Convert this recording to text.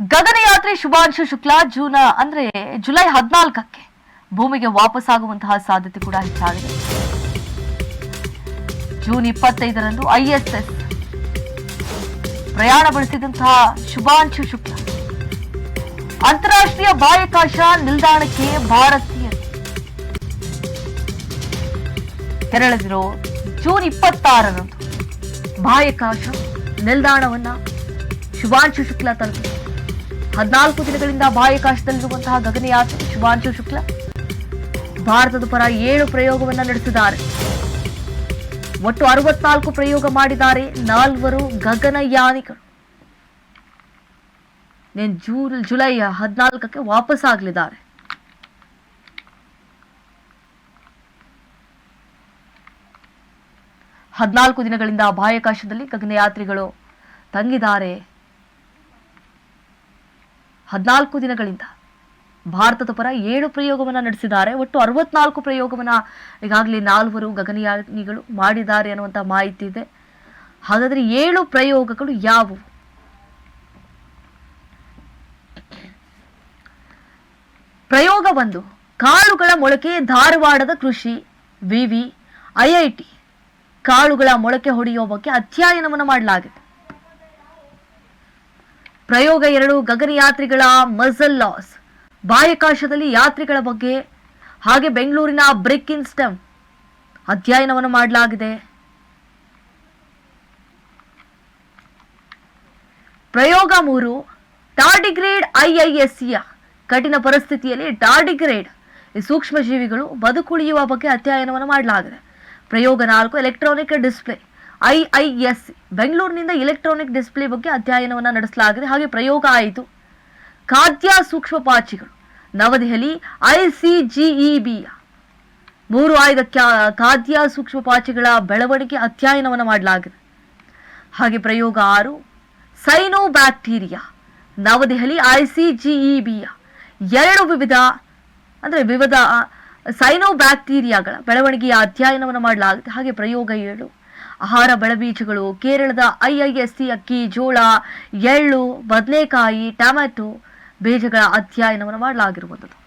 ಗಗನಯಾತ್ರಿ Shubhanshu Shukla, June ಅಂದ್ರೆ July ಹದಿನಾಲ್ಕಕ್ಕೆ ಭೂಮಿಗೆ ವಾಪಸ್ಸಾಗುವಂತಹ ಸಾಧ್ಯತೆ ಕೂಡ ಹೆಚ್ಚಾಗಿದೆ. ಜೂನ್ ಇಪ್ಪತ್ತೈದರಂದು ಐಎಸ್ಎಸ್ ಪ್ರಯಾಣ ಬಳಸಿದಂತಹ ಶುಭಾಂಶು ಶುಕ್ಲ. ಅಂತಾರಾಷ್ಟ್ರೀಯ ಬಾಹ್ಯಾಕಾಶ ನಿಲ್ದಾಣಕ್ಕೆ ಭಾರತೀಯ. ತೆರಳದಿರೋ ಜೂನ್ ಇಪ್ಪತ್ತಾರರಂದು ಬಾಹ್ಯಾಕಾಶ ನಿಲ್ದಾಣವನ್ನ ಶುಭಾಂಶು ಶುಕ್ಲಾ ತಲುಪಿದರು ಹದಿನಾಲ್ಕು ದಿನಗಳಿಂದ ಬಾಹ್ಯಾಕಾಶದಲ್ಲಿರುವಂತಹ ಗಗನಯಾತ್ರಿ ಶುಭಾಂಶು ಶುಕ್ಲಾ ಭಾರತದ ಪರ ಏಳು ಪ್ರಯೋಗವನ್ನ ನಡೆಸಿದ್ದಾರೆ. ಒಟ್ಟು ಅರವತ್ನಾಲ್ಕು ಪ್ರಯೋಗ ಮಾಡಿದ್ದಾರೆ ನಾಲ್ವರು ಗಗನಯಾನಿಗಳು ಜೂನ್, ಜುಲೈ ಹದಿನಾಲ್ಕಕ್ಕೆ ವಾಪಸ್ ಆಗಲಿದ್ದಾರೆ. ಹದಿನಾಲ್ಕು ದಿನಗಳಿಂದ ಬಾಹ್ಯಾಕಾಶದಲ್ಲಿ ಗಗನಯಾತ್ರಿಗಳು ತಂಗಿದ್ದಾರೆ. ಹದಿನಾಲ್ಕು ದಿನಗಳಿಂದ. ಭಾರತದ ಪರ ಏಳು ಪ್ರಯೋಗವನ್ನ ನಡೆಸಿದ್ದಾರೆ. ಒಟ್ಟು ಅರವತ್ನಾಲ್ಕು ಪ್ರಯೋಗವನ್ನ ಈಗಾಗಲೇ ನಾಲ್ವರು ಗಗನಯಾನಿಗಳು ಮಾಡಿದ್ದಾರೆ ಅನ್ನುವಂಥ ಮಾಹಿತಿ ಇದೆ. ಹಾಗಾದ್ರೆ ಏಳು ಪ್ರಯೋಗಗಳು ಯಾವುವು? ಪ್ರಯೋಗ ಒಂದು. ಕಾಳುಗಳ ಮೊಳಕೆ ಧಾರವಾಡದ ಕೃಷಿ, ವಿವಿ ಐಐಟಿ ಕಾಳುಗಳ ಮೊಳಕೆ ಹೊಡೆಯುವ ಬಗ್ಗೆ ಅಧ್ಯಯನವನ್ನು ಮಾಡಲಾಗಿದೆ. ಪ್ರಯೋಗ ಎರಡು ಗಗನಯಾತ್ರಿಗಳ ಮಜಲ್ ಲಾಸ್. ಬಾಹ್ಯಾಕಾಶದಲ್ಲಿ ಯಾತ್ರಿಗಳ ಬಗ್ಗೆ ಹಾಗೆ ಬೆಂಗಳೂರಿನ ಬ್ರಿಕ್ ಇನ್ ಸ್ಟೆಮ್ ಅಧ್ಯಯನವನ್ನು ಮಾಡಲಾಗಿದೆ. ಪ್ರಯೋಗ ಮೂರು ಟಾರ್ಡಿಗ್ರೇಡ್ ಐಐಎಸ್ಸಿಯ ಕಠಿಣ ಪರಿಸ್ಥಿತಿಯಲ್ಲಿ ಟಾರ್ಡಿಗ್ರೇಡ್ ಈ ಸೂಕ್ಷ್ಮ ಜೀವಿಗಳು ಬದುಕುಳಿಯುವ ಬಗ್ಗೆ ಅಧ್ಯಯನವನ್ನು ಮಾಡಲಾಗಿದೆ. ಪ್ರಯೋಗ ನಾಲ್ಕು ಎಲೆಕ್ಟ್ರಾನಿಕ್ ಡಿಸ್ಪ್ಲೇ ಐಐಎಸ್ ಬೆಂಗಳೂರಿನಿಂದ ಎಲೆಕ್ಟ್ರಾನಿಕ್ ಡಿಸ್ಪ್ಲೇ ಬಗ್ಗೆ ಅಧ್ಯಯನವನ್ನು ನಡೆಸಲಾಗಿದೆ. ಹಾಗೆ ಪ್ರಯೋಗ ಆಯಿತು. ಖಾದ್ಯ ಸೂಕ್ಷ್ಮ ಪಾಚಿಗಳು ನವದೆಹಲಿ ಬಿ ಮೂರು ಆಯ್ದ ಕ್ಯಾ- ಖಾದ್ಯ ಸೂಕ್ಷ್ಮ ಪಾಚಿಗಳ ಬೆಳವಣಿಗೆ ಅಧ್ಯಯನವನ್ನು ಮಾಡಲಾಗಿದೆ. ಹಾಗೆ ಪ್ರಯೋಗ ಆರು ಸೈನೋ ಬ್ಯಾಕ್ಟೀರಿಯಾ ನವದೆಹಲಿ ಐಸಿಜಿಇಬಿಯ ಎರಡು ವಿವಿಧ, ಅಂದರೆ ವಿವಿಧ ಸೈನೋ ಬ್ಯಾಕ್ಟೀರಿಯಾಗಳ ಬೆಳವಣಿಗೆಯ ಅಧ್ಯಯನವನ್ನು ಮಾಡಲಾಗಿದೆ. ಹಾಗೆ ಪ್ರಯೋಗ ಏಳು ಆಹಾರ ಬೆಳಬೀಜಗಳು ಕೇರಳದ ಐಐಎಸ್ಸಿ ಅಕ್ಕಿ ಜೋಳ ಎಳ್ಳು ಬದನೆಕಾಯಿ ಟೊಮ್ಯಾಟೊ ಬೀಜಗಳ ಅಧ್ಯಯನವನ್ನು ಮಾಡಲಾಗಿರುವಂಥದ್ದು.